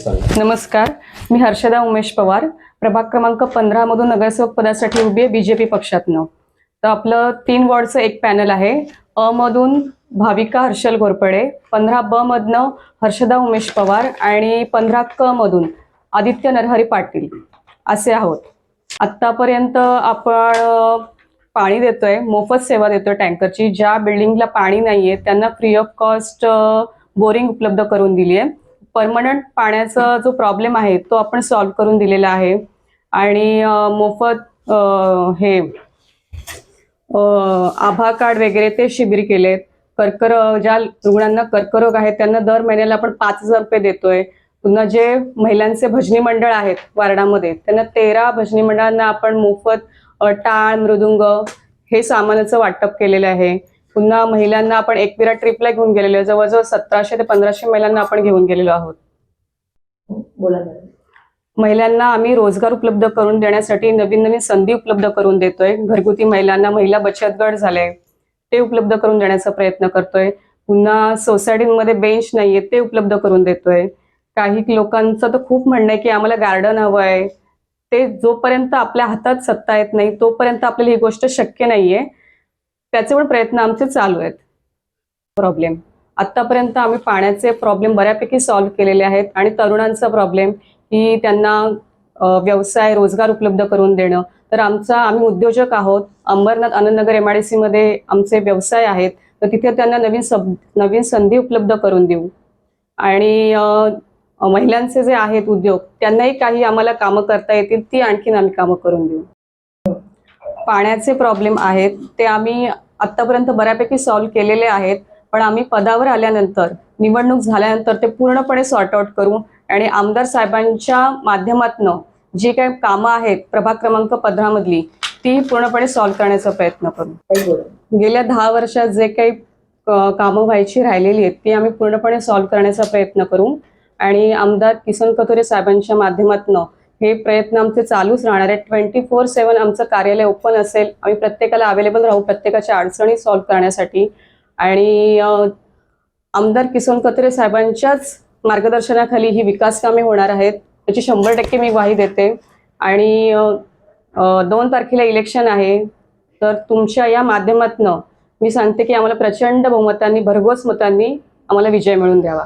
नमस्कार मी हर्षदा उमेश पवार. प्रभाग क्रमांक पंधरा मधून नगरसेवक पदासाठी उभी आहे बीजेपी पक्षातनं. तर आपलं तीन वॉर्डचं एक पॅनल आहे. अ मधून भाविका हर्षल घोरपडे पंधरा ब मधनं हर्षदा उमेश पवार आणि पंधरा क मधून आदित्य नरहरी पाटील असे आहोत. आत्तापर्यंत आपण पाणी देतोय मोफत सेवा देतोय टँकरची. ज्या बिल्डिंगला पाणी नाहीये त्यांना फ्री ऑफ कॉस्ट बोरिंग उपलब्ध करून दिली आहे परमनंट पाण्याचा जो प्रॉब्लेम आहे तो आपण सॉल्व्ह करून दिलेला आहे. आणि मोफत हे आभा कार्ड वगैरे ते शिबिर केलेत. कर्करोग ज्या रुग्णांना कर्करोग आहे त्यांना दर महिन्याला आपण पाच हजार रुपये देतोय. पुन्हा जे महिलांचे भजनी मंडळ आहेत वार्डामध्ये त्यांना तेरा भजनी मंडळांना आपण मोफत टाळ मृदुंग हे सामानाचं वाटप केलेलं आहे. पुन्हा महिलांना आपण एकविरा ट्रिपला घेऊन गेलेलो आहे. जवळजवळ सतराशे ते पंधराशे महिलांना आपण घेऊन गेलेलो आहोत. बोला महिलांना आम्ही रोजगार उपलब्ध करून देण्यासाठी नवीन नवीन संधी उपलब्ध करून देतोय. घरगुती महिलांना महिला बचत गट झाले ते उपलब्ध करून देण्याचा प्रयत्न करतोय. पुन्हा सोसायटीमध्ये बेंच नाहीये ते उपलब्ध करून देतोय. काही लोकांचं तर खूप म्हणणं आहे की आम्हाला गार्डन हवं आहे. ते जोपर्यंत आपल्या हातात सत्ता येत नाही तोपर्यंत आपल्याला ही गोष्ट शक्य नाहीये. त्याचे पण प्रयत्न आमचे चालू आहेत. प्रॉब्लेम आतापर्यंत आम्ही पाण्याचे प्रॉब्लेम बऱ्यापैकी सॉल्व्ह केलेले आहेत आणि तरुणांचा प्रॉब्लेम की त्यांना व्यवसाय रोजगार उपलब्ध करून देणं. तर आमचा आम्ही उद्योजक आहोत. Ambernath Anandnagar M I D मध्ये आमचे व्यवसाय आहेत. तर तिथे त्यांना नवीन सब नवीन संधी उपलब्ध करून देऊ. आणि महिलांचे जे आहेत उद्योग त्यांनाही काही आम्हाला कामं करता येतील ती आणखीन आम्ही कामं करून देऊ. पाण्याचे प्रॉब्लेम आहेत ते आम्ही आत्तापर्यंत बऱ्यापैकी सॉल्व्ह केलेले आहेत. पण आम्ही पदावर आल्यानंतर निवडणूक झाल्यानंतर ते पूर्णपणे सॉर्ट आउट करू आणि आमदार साहेबांच्या माध्यमातनं जी काही कामं आहेत प्रभाग क्रमांक पंधरामधली ती पूर्णपणे सॉल्व्ह करण्याचा प्रयत्न करू. गेल्या दहा वर्षात जे काही कामं व्हायची राहिलेली आहेत ती आम्ही पूर्णपणे सॉल्व्ह करण्याचा प्रयत्न करू. आणि आमदार किसन कथोरे साहेबांच्या माध्यमातनं हे प्रयत्न आमचे चालूच राहणार आहेत. ट्वेंटी फोर सेवन आमचं कार्यालय ओपन असेल आम्ही प्रत्येकाला अवेलेबल राहू प्रत्येकाच्या अडचणी सॉल्व्ह करण्यासाठी. आणि आमदार किसन कत्रे साहेबांच्याच मार्गदर्शनाखाली ही विकास कामे होणार आहेत. त्याची शंभर टक्के मी ग्वाही देते. आणि दोन तारखेला इलेक्शन आहे. तर तुमच्या या माध्यमातनं मी सांगते की आम्हाला प्रचंड बहुमतांनी भरघोस मतांनी आम्हाला विजय मिळून द्यावा.